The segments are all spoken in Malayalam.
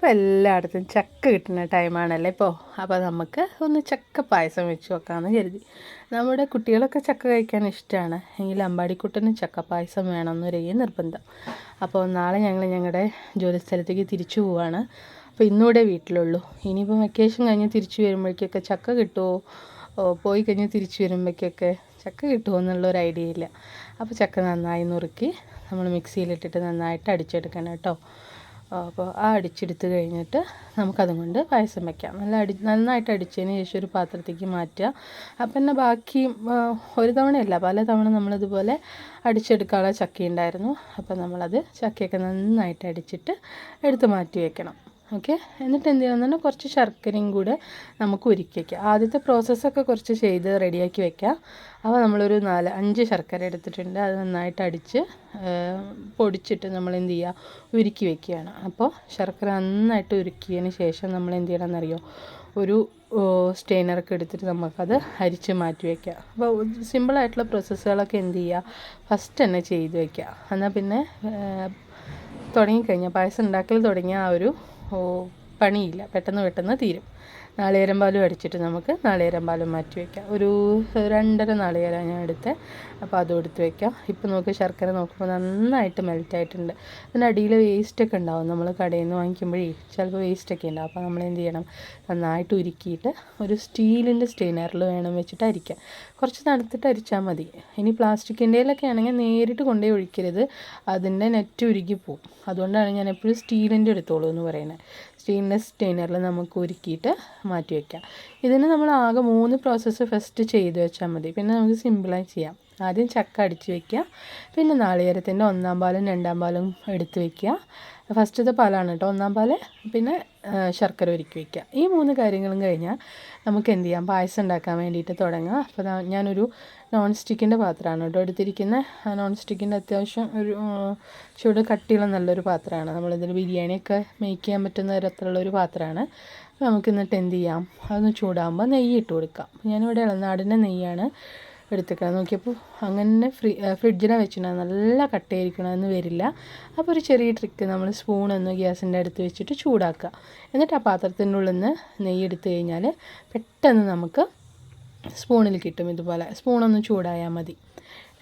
അപ്പോൾ എല്ലായിടത്തും ചക്ക കിട്ടുന്ന ടൈമാണല്ലേ ഇപ്പോൾ അപ്പോൾ നമുക്ക് ഒന്ന് ചക്ക പായസം വെച്ച് വെക്കാമെന്ന് കരുതി. നമ്മുടെ കുട്ടികളൊക്കെ ചക്ക കഴിക്കാൻ ഇഷ്ടമാണ് എങ്കിൽ അമ്പാടിക്കുട്ടനും ചക്ക പായസം വേണമെന്നൊരേ നിർബന്ധം. അപ്പോൾ നാളെ ഞങ്ങൾ ഞങ്ങളുടെ ജോലിസ്ഥലത്തേക്ക് തിരിച്ചു പോവാണ്. അപ്പോൾ ഇന്നൂടെ വീട്ടിലുള്ളൂ. ഇനിയിപ്പോൾ വെക്കേഷൻ കഴിഞ്ഞ് തിരിച്ചു വരുമ്പോഴേക്കൊക്കെ ചക്ക കിട്ടുമോ പോയി കഴിഞ്ഞ് തിരിച്ചു വരുമ്പോഴേക്കൊക്കെ ചക്ക കിട്ടുമോ എന്നുള്ളൊരു ഐഡിയ ഇല്ല. അപ്പോൾ ചക്ക നന്നായി നുറുക്കി നമ്മൾ മിക്സിയിലിട്ടിട്ട് നന്നായിട്ട് അടിച്ചെടുക്കണം കേട്ടോ. അപ്പോൾ ആ അടിച്ചെടുത്ത് കഴിഞ്ഞിട്ട് നമുക്കതും കൊണ്ട് പായസം വയ്ക്കാം നല്ല അടി നന്നായിട്ട് അടിച്ചതിന് ശേഷം ഒരു പാത്രത്തേക്ക് മാറ്റുക. അപ്പം തന്നെ ബാക്കി ഒരു തവണയല്ല പല തവണ നമ്മളിതുപോലെ അടിച്ചെടുക്കാനുള്ള ചക്ക ഉണ്ടായിരുന്നു അപ്പോൾ നമ്മളത് ചക്കയൊക്കെ നന്നായിട്ട് അടിച്ചിട്ട് എടുത്ത് മാറ്റി വെക്കണം. ഓക്കെ? എന്നിട്ട് എന്ത് ചെയ്യണം പറഞ്ഞാൽ കുറച്ച് ശർക്കരയും കൂടെ നമുക്ക് ഉരുക്കി വയ്ക്കാം ആദ്യത്തെ പ്രോസസ്സൊക്കെ കുറച്ച് ചെയ്ത് റെഡിയാക്കി വെക്കാം. അപ്പോൾ നമ്മളൊരു നാല് അഞ്ച് ശർക്കര എടുത്തിട്ടുണ്ട്. അത് നന്നായിട്ട് അടിച്ച് പൊടിച്ചിട്ട് നമ്മൾ എന്ത് ചെയ്യുക? ഉരുക്കി വെക്കുകയാണ്. അപ്പോൾ ശർക്കര നന്നായിട്ട് ഉരുക്കിയതിന് ശേഷം നമ്മൾ എന്ത് ചെയ്യണം എന്നറിയോ? ഒരു സ്റ്റെയിനറൊക്കെ എടുത്തിട്ട് നമുക്കത് അരിച്ച് മാറ്റി വയ്ക്കുക അപ്പോൾ സിമ്പിളായിട്ടുള്ള പ്രോസസ്സുകളൊക്കെ എന്ത് ചെയ്യുക? ഫസ്റ്റ് തന്നെ ചെയ്ത് വയ്ക്കുക എന്നാൽ പിന്നെ തുടങ്ങിക്കഴിഞ്ഞാൽ പായസം ഉണ്ടാക്കൽ തുടങ്ങിയ ആ ഒരു whole പണിയില്ല. പെട്ടെന്ന് പെട്ടെന്ന് തീരും. നാളികേരം പാലും അടിച്ചിട്ട് നമുക്ക് നാളികേരം പാലും മാറ്റി വയ്ക്കാം ഒരു രണ്ടര നാളികേരം ഞാൻ എടുത്തത്. അപ്പോൾ അതും എടുത്ത് വയ്ക്കാം ഇപ്പോൾ നമുക്ക് ശർക്കര നോക്കുമ്പോൾ നന്നായിട്ട് മെൽറ്റ് ആയിട്ടുണ്ട്. അതിന്റെ അടിയിൽ വേസ്റ്റൊക്കെ ഉണ്ടാവും. നമ്മൾ കടയിൽ നിന്ന് വാങ്ങിക്കുമ്പോഴേ ചിലപ്പോൾ വേസ്റ്റൊക്കെ ഉണ്ടാവും. അപ്പോൾ നമ്മൾ എന്ത് ചെയ്യണം? നന്നായിട്ട് ഉരുക്കിയിട്ട് ഒരു സ്റ്റീലിന്റെ സ്റ്റെയിനറിൽ വേണം വെച്ചിട്ട് അരിക്കാം. കുറച്ച് തണുത്തിട്ട് അരിച്ചാൽ മതി. ഇനി പ്ലാസ്റ്റിക്കിന്റെയിലൊക്കെ ആണെങ്കിൽ നേരിട്ട് കൊണ്ടുപോയി ഒഴിക്കരുത്. അതിന്റെ നെറ്റ് ഉരുകി പോകും അതുകൊണ്ടാണ് ഞാൻ എപ്പോഴും സ്റ്റീലിന്റെ എടുത്തോളൂ എന്ന് പറയുന്നത്. സ്റ്റീലിന്റെ സ്റ്റെയിനറിൽ നമുക്ക് ഉരുക്കിയിട്ട് മാറ്റി വയ്ക്കാം. ഇതിന് നമ്മൾ ആകെ മൂന്ന് പ്രോസസ്സ് ഫസ്റ്റ് ചെയ്ത് വെച്ചാൽ മതി. പിന്നെ നമുക്ക് സിമ്പിളായി ചെയ്യാം. ആദ്യം ചക്ക അടിച്ച് വെക്കുക. പിന്നെ നാളികേരത്തിന്റെ ഒന്നാം പാലും രണ്ടാം പാലും എടുത്ത് വെക്കുക. ഫസ്റ്റത്തെ പാലാണ് കേട്ടോ ഒന്നാം പാൽ. പിന്നെ ശർക്കര ഒരുക്കി വയ്ക്കുക ഈ മൂന്ന് കാര്യങ്ങളും കഴിഞ്ഞാൽ നമുക്ക് എന്ത് ചെയ്യാം? പായസം ഉണ്ടാക്കാൻ വേണ്ടിയിട്ട് തുടങ്ങാം. അപ്പോൾ ഞാനൊരു നോൺ സ്റ്റിക്കിന്റെ പാത്രമാണ് കേട്ടോ എടുത്തിരിക്കുന്നത് നോൺ സ്റ്റിക്കിന്റെ അത്യാവശ്യം ഒരു ചൂട് കട്ടിയുള്ള നല്ലൊരു പാത്രമാണ്. നമ്മളിതിൽ ബിരിയാണിയൊക്കെ മേക്ക് ചെയ്യാൻ പറ്റുന്ന തരത്തിലുള്ള ഒരു പാത്രമാണ്. നമുക്ക് എന്നിട്ട് എന്ത് ചെയ്യാം? അതൊന്ന് ചൂടാകുമ്പോൾ നെയ്യ് ഇട്ട് കൊടുക്കാം. ഞാനിവിടെ ഇളനാടിന്റെ നെയ്യാണ് എടുത്തേക്കണം. നോക്കിയപ്പോൾ അങ്ങനെ ഫ്രി ഫ്രിഡ്ജിലാണ് വെച്ചിട്ടുണ്ടാകും നല്ല കട്ടയായിരിക്കണമെന്ന് വരില്ല. അപ്പോൾ ഒരു ചെറിയ ട്രിക്ക് നമ്മൾ സ്പൂൺ ഒന്ന് ഗ്യാസിന്റെ അടുത്ത് വെച്ചിട്ട് ചൂടാക്കുക എന്നിട്ട് ആ പാത്രത്തിന്റെ ഉള്ളിൽ നിന്ന് നെയ്യ് എടുത്തു കഴിഞ്ഞാൽ പെട്ടെന്ന് നമുക്ക് സ്പൂണിൽ കിട്ടും ഇതുപോലെ. സ്പൂണൊന്ന് ചൂടായാൽ മതി.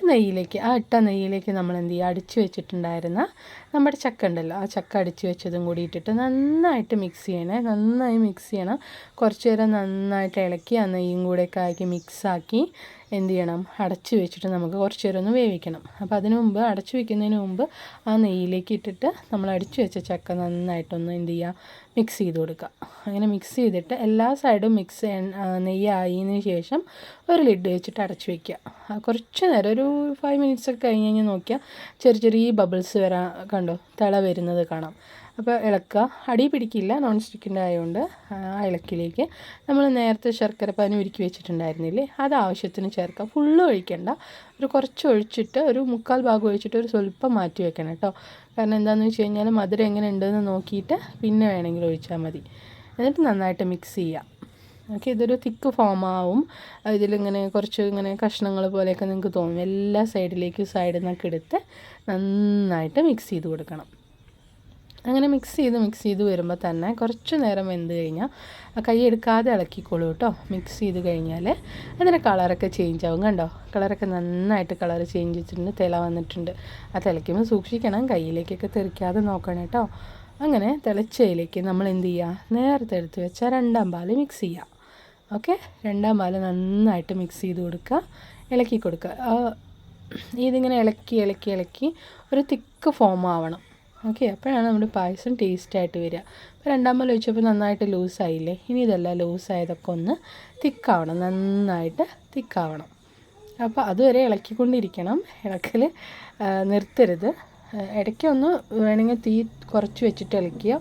നെയ്യിലേക്ക് ആ ഇട്ട നെയ്യിലേക്ക് നമ്മൾ എന്ത് ചെയ്യുക? അടിച്ചു വെച്ചിട്ടുണ്ടായിരുന്ന നമ്മുടെ ചക്ക ഉണ്ടല്ലോ ആ ചക്ക അടിച്ച് വെച്ചതും കൂടി ഇട്ടിട്ട് നന്നായിട്ട് മിക്സ് ചെയ്യണേ. നന്നായി മിക്സ് ചെയ്യണം. കുറച്ച് നേരം നന്നായിട്ട് ഇളക്കി ആ നെയ്യും കൂടെയൊക്കെ ആക്കി മിക്സാക്കി എന്ത് ചെയ്യണം? അടച്ചു വെച്ചിട്ട് നമുക്ക് കുറച്ച് നേരം ഒന്ന് വേവിക്കണം. അപ്പോൾ അതിന് മുമ്പ് അടച്ചു വെക്കുന്നതിന് മുമ്പ് ആ നെയ്യിലേക്ക് ഇട്ടിട്ട് നമ്മൾ അടിച്ചു വെച്ച ചക്ക നന്നായിട്ടൊന്ന് എന്ത് ചെയ്യുക? മിക്സ് ചെയ്ത് കൊടുക്കുക. അങ്ങനെ മിക്സ് ചെയ്തിട്ട് എല്ലാ സൈഡും മിക്സ് നെയ്യായതിന് ശേഷം ഒരു ലിഡ് വെച്ചിട്ട് അടച്ചു വെക്കുക. കുറച്ച് നേരം ഒരു ഫൈവ് മിനിറ്റ്സ് ഒക്കെ കഴിഞ്ഞ് കഴിഞ്ഞ് നോക്കിയാൽ ചെറിയ ചെറിയ ബബിൾസ് വരാൻ കണ്ടോ? തിള വരുന്നത് കാണാം. അപ്പോൾ ഇളക്കുക അടി പിടിക്കില്ല നോൺ സ്റ്റിക്കിന്റെ ആയതുകൊണ്ട് ആ ഇളക്കിലേക്ക് നമ്മൾ നേരത്തെ ശർക്കര പാനി ഉരുക്കി വെച്ചിട്ടുണ്ടായിരുന്നില്ലേ? അത് ആവശ്യത്തിന് ചേർക്കുക ഫുള്ള് ഒഴിക്കേണ്ട. ഒരു കുറച്ച് ഒഴിച്ചിട്ട് ഒരു മുക്കാൽ ഭാഗം ഒഴിച്ചിട്ട് ഒരു സ്വല്പം മാറ്റി വെക്കണം കേട്ടോ. കാരണം എന്താണെന്ന് വെച്ച് കഴിഞ്ഞാൽ മധുരം എങ്ങനെ ഉണ്ടെന്ന് നോക്കിയിട്ട് പിന്നെ വേണമെങ്കിൽ ഒഴിച്ചാൽ മതി. എന്നിട്ട് നന്നായിട്ട് മിക്സ് ചെയ്യുക ഓക്കെ ഇതൊരു തിക്ക് ഫോം ആവും. ഇതിലിങ്ങനെ കുറച്ച് ഇങ്ങനെ കഷ്ണങ്ങൾ പോലെയൊക്കെ നിങ്ങൾക്ക് തോന്നും. എല്ലാ സൈഡിലേക്കും സൈഡിൽ നിന്നൊക്കെ എടുത്ത് നന്നായിട്ട് മിക്സ് ചെയ്ത് കൊടുക്കണം. അങ്ങനെ മിക്സ് ചെയ്ത് മിക്സ് ചെയ്ത് വരുമ്പോൾ തന്നെ കുറച്ച് നേരം വെന്ത് കഴിഞ്ഞാൽ കൈ എടുക്കാതെ ഇളക്കിക്കോളൂ കേട്ടോ. മിക്സ് ചെയ്ത് കഴിഞ്ഞാൽ അതിന്റെ കളറൊക്കെ ചേഞ്ച് ആവും. കണ്ടോ? കളറൊക്കെ നന്നായിട്ട് കളർ ചേഞ്ച് ചെയ്തിട്ടുണ്ട് തില വന്നിട്ടുണ്ട്. ആ തിളയ്ക്കുമ്പോൾ സൂക്ഷിക്കണം. കയ്യിലേക്കൊക്കെ തെറിക്കാതെ നോക്കണം കേട്ടോ. അങ്ങനെ തിളച്ചതിലേക്ക് നമ്മൾ എന്ത് ചെയ്യുക? നേരത്തെ എടുത്ത് വെച്ചാൽ രണ്ടാം പാൽ മിക്സ് ചെയ്യുക. ഓക്കെ? രണ്ടാം പാൽ നന്നായിട്ട് മിക്സ് ചെയ്ത് കൊടുക്കുക. ഇളക്കി കൊടുക്കുക. ഇതിങ്ങനെ ഇളക്കി ഇളക്കി ഇളക്കി ഒരു തിക്ക് ഫോം ആവണം. ഓക്കെ? അപ്പോഴാണ് നമ്മുടെ പായസം ടേസ്റ്റായിട്ട് വരിക. അപ്പോൾ രണ്ടാം പാൽ ഒഴിച്ചപ്പോൾ നന്നായിട്ട് ലൂസായില്ലേ ഇനി ഇതെല്ലാം ലൂസായതൊക്കെ ഒന്ന് തിക്കാവണം നന്നായിട്ട് തിക്കാവണം അപ്പോൾ അതുവരെ ഇളക്കിക്കൊണ്ടിരിക്കണം. ഇളക്കൽ നിർത്തരുത്. ഇടയ്ക്കൊന്ന് വേണമെങ്കിൽ തീ കുറച്ച് വെച്ചിട്ട് ഇളക്കിയോ?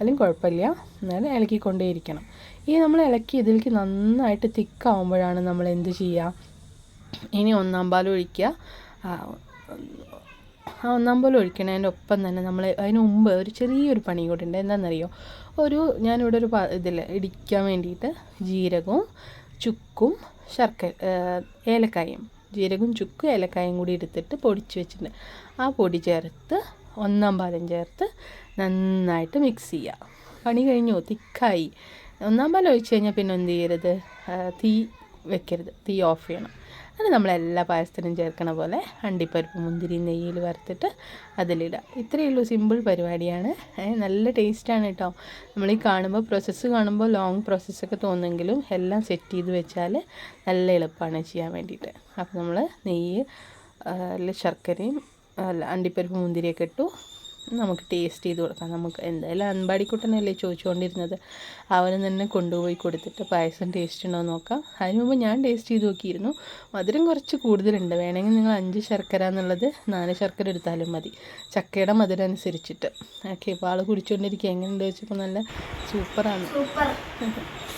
അല്ലെങ്കിൽ കുഴപ്പമില്ല. എന്നാലും ഇളക്കിക്കൊണ്ടേയിരിക്കണം. ഈ നമ്മൾ ഇളക്കി ഇതിലേക്ക് നന്നായിട്ട് തിക്കാവുമ്പോഴാണ് നമ്മൾ എന്ത് ചെയ്യുക? ഇനി ഒന്നാം പാൽ ഒഴിക്കുക. ആ, ഒന്നാം പാൽ ഒഴിക്കണതിന്റെ ഒപ്പം തന്നെ നമ്മൾ അതിന് മുമ്പ് ഒരു ചെറിയൊരു പണി കൂടെ ഉണ്ട്. എന്താണെന്നറിയോ? ഒരു ഞാനിവിടെ ഒരു ഇതിൽ ഇടിക്കാൻ വേണ്ടിയിട്ട് ജീരകവും ചുക്കും ശർക്കര ഏലക്കായും ജീരകവും ചുക്കും ഏലക്കായും കൂടി എടുത്തിട്ട് പൊടിച്ച് വെച്ചിട്ടുണ്ട്. ആ പൊടി ചേർത്ത് ഒന്നാം പാലും ചേർത്ത് നന്നായിട്ട് മിക്സ് ചെയ്യുക പണി കഴിഞ്ഞു തിക്കായി. ഒന്നാം പാൽ ഒഴിച്ച് കഴിഞ്ഞാൽ പിന്നെ എന്ത് ചെയ്യരുത്? തീ വെക്കരുത്. തീ ഓഫ് ചെയ്യണം. അത് നമ്മളെല്ലാ പായസത്തിനും ചേർക്കണ പോലെ അണ്ടിപ്പരിപ്പ് മുന്തിരി നെയ്യിൽ വറുത്തിട്ട് അതിലിടുക ഇത്രയേ ഉള്ളൂ സിമ്പിൾ പരിപാടിയാണ്. നല്ല ടേസ്റ്റാണ് കേട്ടോ നമ്മൾ ഈ കാണുമ്പോൾ പ്രോസസ്സ് കാണുമ്പോൾ ലോങ് പ്രോസസ്സൊക്കെ തോന്നുമെങ്കിലും എല്ലാം സെറ്റ് ചെയ്ത് വെച്ചാൽ നല്ല എളുപ്പമാണ് ചെയ്യാൻ വേണ്ടിയിട്ട്. അപ്പോൾ നമ്മൾ നെയ്യ് ശർക്കരയും അല്ല അണ്ടിപ്പരിപ്പ് മുന്തിരിയൊക്കെ ഇട്ടു. നമുക്ക് ടേസ്റ്റ് ചെയ്ത് കൊടുക്കാം. നമുക്ക് എന്തായാലും അൻപാടിക്കുട്ടനല്ലേ ചോദിച്ചുകൊണ്ടിരുന്നത്. അവന് തന്നെ കൊണ്ടുപോയി കൊടുത്തിട്ട് പായസം ടേസ്റ്റ് ഉണ്ടോ എന്ന് നോക്കാം. അതിന് മുമ്പ് ഞാൻ ടേസ്റ്റ് ചെയ്ത് നോക്കിയിരുന്നു. മധുരം കുറച്ച് കൂടുതലുണ്ട്. വേണമെങ്കിൽ നിങ്ങൾ അഞ്ച് ശർക്കര എന്നുള്ളത് നാല് ശർക്കര എടുത്താലും മതി. ചക്കയുടെ മധുരം അനുസരിച്ചിട്ട്. ഓക്കെ ഇപ്പോൾ ആൾ കുടിച്ചുകൊണ്ടിരിക്കുക എങ്ങനെയുണ്ട് വെച്ചപ്പോൾ നല്ല സൂപ്പറാണ് സൂപ്പർ